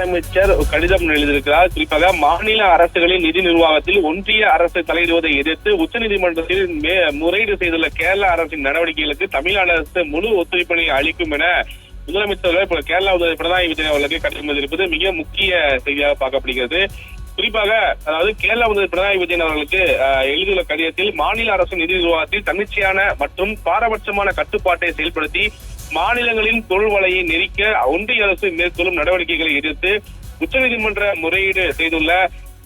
முதலமைச்சர் கடிதம் எழுதியிருக்கிறார். குறிப்பாக மாநில அரசுகளின் நிதி நிர்வாகத்தில் ஒன்றிய அரசு தலையிடுவதை எதிர்த்து உச்சநீதிமன்றத்தில் மே- முறையீடு செய்துள்ள கேரள அரசின் நடவடிக்கைகளுக்கு தமிழ்நாடு அரசு முழு ஒத்துழைப்பினை அளிக்கும் என முதலமைச்சர்கள் கேரளா முதல்வர் பினராயி விஜயன் அவர்களுக்கு கடிதம் எழுதியிருப்பது மிக முக்கிய செய்தியாக பார்க்கப்படுகிறது. குறிப்பாக அதாவது கேரளா முதல்வர் பினராயி விஜயன் அவர்களுக்கு எழுதியுள்ள கடிதத்தில் மாநில அரசு நிதி நிர்வாகத்தில் தன்னிச்சையான மற்றும் பாரபட்சமான கட்டுப்பாட்டை செயல்படுத்தி மாநிலங்களின் பொருள் வலையை நெரிக்க ஒன்றிய அரசு மேற்கொள்ளும் நடவடிக்கைகளை எதிர்த்து உச்சநீதிமன்ற முறையீடு செய்துள்ள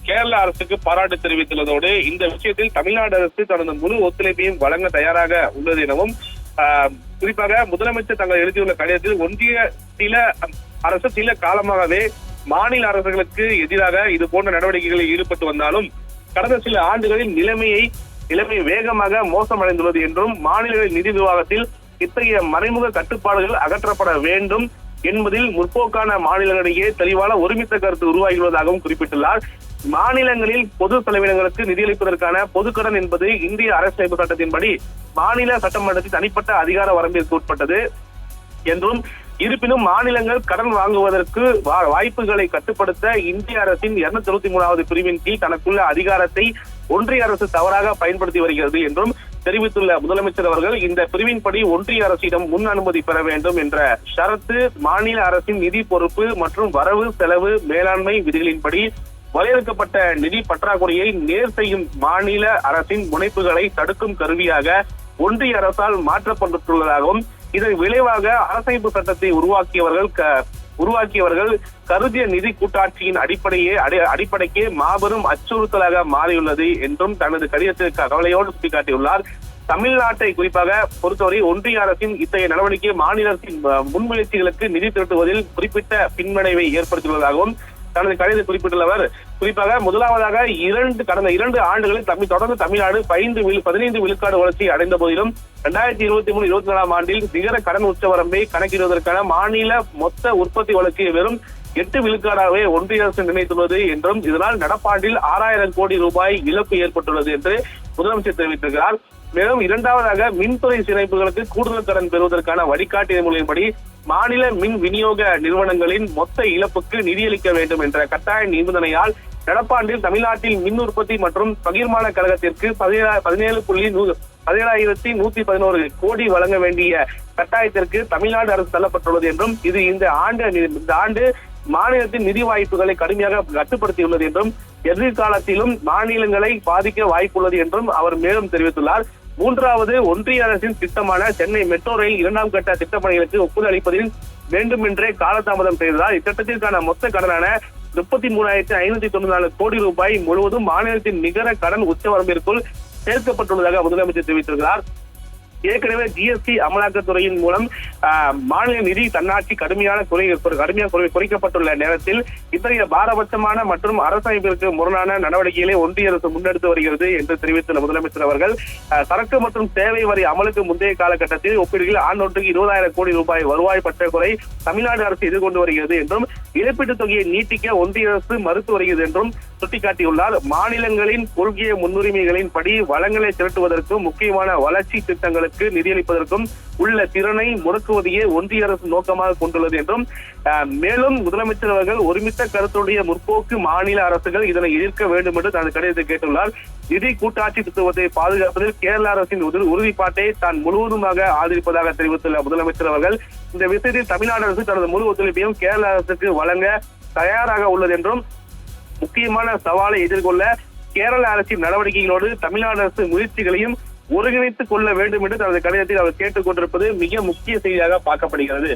கேரள அரசுக்கு பாராட்டு தெரிவித்துள்ளதோடு இந்த விஷயத்தில் தமிழ்நாடு அரசு தனது முழு ஒத்துழைப்பையும் வழங்க தயாராக உள்ளது எனவும் ஆஹ், குறிப்பாக முதலமைச்சர் தங்கள் எழுதியுள்ள கடிதத்தில் ஒன்றிய சில அரசு சில காலமாகவே மாநில அரசுகளுக்கு எதிராக இது போன்ற நடவடிக்கைகளில் ஈடுபட்டு வந்தாலும் கடந்த சில ஆண்டுகளில் நிலைமையை நிலைமை வேகமாக மோசமடைந்துள்ளது என்றும் மாநில நிதி நிர்வாகத்தில் இத்தகைய மறைமுக கட்டுப்பாடுகள் அகற்றப்பட வேண்டும் என்பதில் முற்போக்கான மாநிலங்களிடையே தெளிவான ஒருமித்த கருத்து உருவாகியுள்ளதாகவும் குறிப்பிட்டுள்ளார். மாநிலங்களில் பொது செலவினங்களுக்கு நிதியளிப்பதற்கான பொதுக்கடன் என்பது இந்திய அரசியலமைப்பு சட்டத்தின்படி மாநில சட்டமன்றத்தின் தனிப்பட்ட அதிகார வரம்பிற்கு உட்பட்டது என்றும் இருப்பினும் மாநிலங்கள் கடன் வாங்குவதற்கு வாய்ப்புகளை கட்டுப்படுத்த இந்திய அரசின் இருநூத்தி தொண்ணூத்தி மூணாவது பிரிவின் கீழ் தனக்குள்ள அதிகாரத்தை ஒன்றிய அரசு தவறாக பயன்படுத்தி வருகிறது என்றும் தெரிவித்துள்ள முதலமைச்சர் அவர்கள் இந்த பிரிவின்படி ஒன்றிய அரசிடம் முன் அனுமதி பெற வேண்டும் என்ற ஷரத்து மாநில அரசின் நிதி பொறுப்பு மற்றும் வரவு செலவு மேலாண்மை விதிகளின்படி வரையறுக்கப்பட்ட நிதி பற்றாக்குறையை நேர் செய்யும் மாநில அரசின் முனைப்புகளை தடுக்கும் கருவியாக ஒன்றிய அரசால் மாற்றப்பட்டுள்ளதாகவும் இதன் விளைவாக அரசமைப்பு சட்டத்தை உருவாக்கியவர்கள் க- உருவாக்கியவர்கள் கருதிய நிதி கூட்டாட்சியின் அடிப்படையே அடி- அடிப்படைக்கே மாபெரும் அச்சுறுத்தலாக மாறியுள்ளது என்றும் தனது கடிதத்தில் கவலையோடு சுட்டிக்காட்டியுள்ளார். தமிழ்நாட்டை குறிப்பாக பொறுத்தவரை ஒன்றிய அரசின் இத்தகைய நடவடிக்கை மாநில அரசின் முன்முயற்சிகளுக்கு நிதி திரட்டுவதில் குறிப்பிட்ட பின்விளைவை ஏற்படுத்தியுள்ளதாகவும் தனது கடிதத்தில் குறிப்பிட்டுள்ள அவர் குறிப்பாக முதலாவதாக இரண்டு கடந்த இரண்டு ஆண்டுகளில் தமிழ் தொடர்ந்து தமிழ்நாடு பதினைந்து பதினைந்து விழுக்காடு வளர்ச்சி அடைந்த போதிலும் இரண்டாயிரத்தி இருபத்தி மூணு இருபத்தி நாலாம் ஆண்டில் நிகர கடன் உச்சவரம்பை கணக்கிடுவதற்கான மாநில மொத்த உற்பத்தி வளர்ச்சியை வெறும் எட்டு விழுக்காடாகவே ஒன்றிய அரசு நிர்ணயித்துள்ளது என்றும் இதனால் நடப்பாண்டில் ஆறாயிரம் கோடி ரூபாய் இழப்பு ஏற்பட்டுள்ளது என்று முதலமைச்சர் தெரிவித்திருக்கிறார். மேலும் இரண்டாவதாக மின்துறை சிறைப்புகளுக்கு கூடுதல் கடன் பெறுவதற்கான வழிகாட்டு நெறிமுறையின்படி மாநில மின் விநியோக நிறுவனங்களின் மொத்த இழப்புக்கு நிதியளிக்க வேண்டும் என்ற கட்டாய நிபந்தனையால் நடப்பாண்டில் தமிழ்நாட்டில் மின் உற்பத்தி மற்றும் பகிர்மான கழகத்திற்கு பதினேழு பதினேழு புள்ளி நூ- பதினேழாயிரத்தி நூத்தி பதினோரு கோடி வழங்க வேண்டிய கட்டாயத்திற்கு தமிழ்நாடு அரசு தள்ளப்பட்டுள்ளது என்றும் இது இந்த ஆண்டு இந்த ஆண்டு மாநிலத்தின் நிதி வாய்ப்புகளை கடுமையாக கட்டுப்படுத்தியுள்ளது என்றும் எதிர்காலத்திலும் மாநிலங்களை பாதிக்க வாய்ப்புள்ளது என்றும் அவர் மேலும் தெரிவித்துள்ளார். மூன்றாவது ஒன்றிய அரசின் திட்டமான சென்னை மெட்ரோ ரயில் இரண்டாம் கட்ட திட்டப்பணிகளுக்கு ஒப்புதல் அளிப்பதில் வேண்டுமென்றே காலதாமதம் செய்ததால் இத்திட்டத்திற்கான மொத்த கடனான முப்பத்தி மூணாயிரத்தி ஐநூத்தி தொண்ணூத்தி நாலு கோடி ரூபாய் முழுவதும் மாநிலத்தின் நிகர கடன் உச்சவரம்பிற்குள் சேர்க்கப்பட்டுள்ளதாக முதலமைச்சர் தெரிவித்திருக்கிறார். ஏற்கனவே ஜிஎஸ்டி அமலாக்கத்துறையின் மூலம் ஆஹ், மாநில நிதி தன்னாட்சி கடுமையான குறை கடுமையாக குறை- குறைக்கப்பட்டுள்ள நேரத்தில் இத்தகைய பாரபட்சமான மற்றும் அரசமைப்பிற்கு முரணான நடவடிக்கைகளை ஒன்றிய அரசு முன்னெடுத்து வருகிறது என்று தெரிவித்துள்ள முதலமைச்சர் அவர்கள் சரக்கு மற்றும் சேவை வரி அமலுக்கு முந்தைய காலகட்டத்தில் ஒப்பிடுகையில் ஆண்டொன்றுக்கு இருபதாயிரம் கோடி ரூபாய் வருவாய் பற்றாக்குறை தமிழ்நாடு அரசு எதிர்கொண்டு வருகிறது என்றும் இழப்பீட்டுத் தொகையை நீட்டிக்க ஒன்றிய அரசு மறுத்து வருகிறது என்றும் சுட்டிக்காட்டியுள்ளார் மாநிலங்களின் கொள்கைய முன்னுரிமைகளின் படி வளங்களை திரட்டுவதற்கும் முக்கியமான வளர்ச்சி திட்டங்களுக்கு நிதியளிப்பதற்கும் உள்ள திறனை முடக்குவதையே ஒன்றிய அரசு நோக்கமாக கொண்டுள்ளது என்றும் மேலும் முதலமைச்சர் அவர்கள் ஒருமித்த கருத்துடைய முற்போக்கு மாநில அரசுகள் இதனை எதிர்க்க வேண்டும் என்று தனது கடிதத்தை கேட்டுள்ளார். நிதி கூட்டாட்சி தத்துவத்தை பாதுகாப்பதில் கேரள அரசின் உறுதிப்பாட்டை தான் முழுவதுமாக ஆதரிப்பதாக தெரிவித்துள்ள முதலமைச்சர் அவர்கள் இந்த விஷயத்தில் தமிழ்நாடு அரசு தனது முழு ஒத்துழைப்பையும் கேரள அரசுக்கு வழங்க தயாராக உள்ளது என்றும் முக்கியமான சவாலை எதிர்கொள்ள கேரள அரசின் நடவடிக்கைகளோடு தமிழ்நாடு அரசு முயற்சிகளையும் ஒருங்கிணைத்துக் கொள்ள வேண்டும் என்று தனது கடிதத்தில் அவர் கேட்டுக் கொண்டிருப்பது மிக முக்கிய செய்தியாக பார்க்கப்படுகிறது.